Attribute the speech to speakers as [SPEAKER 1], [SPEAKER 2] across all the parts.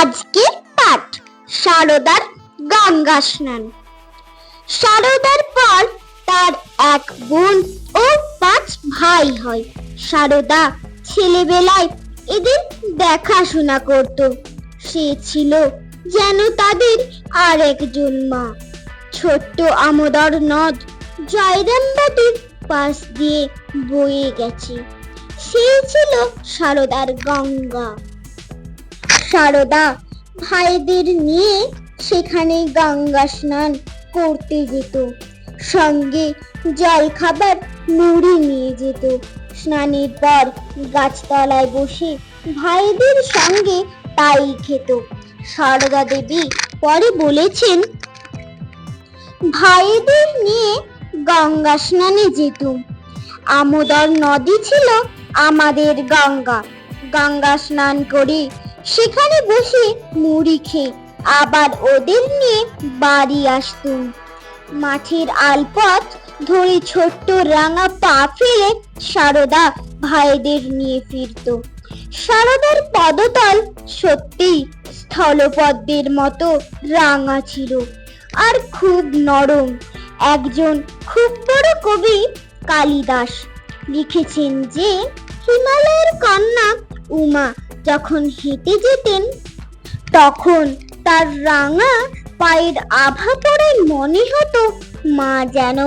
[SPEAKER 1] আজকের পাঠ সারদার গঙ্গা স্নান। সারদার পর তার এক বোন ও পাঁচ ভাই হয়। সারদা ছেলেবেলায় এদের দেখাশোনা করত। সে ছিল যেন তাদের আর একজন মা। ছোট্ট আমোদর নদ জয়রামবাটির পাশ দিয়ে বয়ে গেছে। সেই ছিল সারদার গঙ্গা। সারদা। ভাইদের নিয়ে সেখানে গঙ্গা স্নান করতে যেত। সঙ্গে জল খাবার মুড়ি নিয়ে যেত। স্নানের পর গাছতলায় বসে ভাইদের সঙ্গে তাই খেত। সারদা দেবী পরে বলেছেন, ভাইদের নিয়ে গঙ্গা স্নানে যেত। আমোদর নদী ছিল আমাদের গঙ্গা। গঙ্গা স্নান করে সেখানে বসে মুড়ি খেয়ে আবার ওদের নিয়ে বাড়ি আসতুম। মাঠের আলপথ ধরে ছোট্ট রাঙা পা ফেলে সারদা ভাইদের নিয়ে ফিরত। সারদার পদতল সত্যি স্থলপদ্মের মতো রাঙা ছিল আর খুব নরম। একজন খুব বড় কবি কালিদাস লিখেছেন যে, হিমালয়ের কন্যা উমা যখন হেঁটে যেতেন, তখন তার রাঙা পায়ের আভা পড়ে মনে হতো মা যেন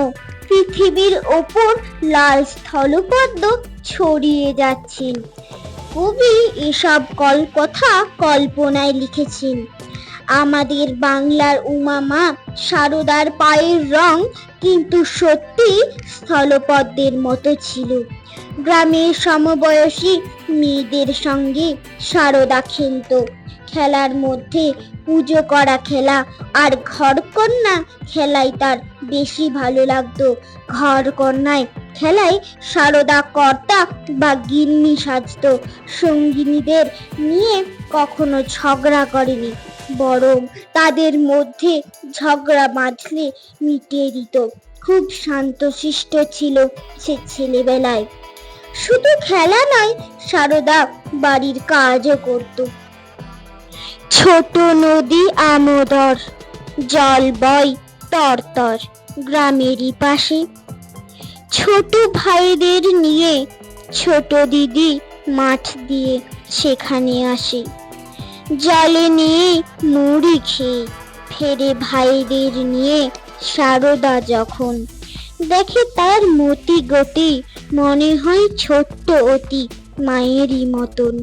[SPEAKER 1] পৃথিবীর ওপর লাল স্থলপদ্ম ছড়িয়ে যাচ্ছেন। কবি এসব কল কথা কল্পনায় লিখেছেন। আমাদের বাংলার উমা মা সারদার পায়ের রং কিন্তু সত্যি স্থলপদ্মের মতো ছিল। গ্রামের সমবয়সী মেয়েদের সঙ্গে সারদা খেলতো। খেলার মধ্যে পুজো করা খেলা আর ঘর কন্যা খেলাই তার বেশি ভালো লাগতো। ঘর কন্যায় খেলায় সারদা কর্তা বা গিন্নি সাজতো। সঙ্গিনীদের নিয়ে কখনো ঝগড়া করেনি। বরং তাদের মধ্যে ঝগড়া বাঁধলে মিটিয়ে দিত। খুব শান্তশিষ্ট ছিল সে ছেলেবেলায়। শুধু খেলা নয়, সারদা বাড়ির কাজও করত। ছোট নদী আমোদর, জল বয় তরতর গ্রামেরই পাশে। ছোট ভাইদের নিয়ে ছোট দিদি মাঠ দিয়ে সেখানে আসে। জলে নিয়ে মুড়ি খেয়ে ফেরে ভাইদের নিয়ে সারদা যখন দেখে তার মতি গতি মনে হয় ছোট্ট অতি মায়েরই মতন।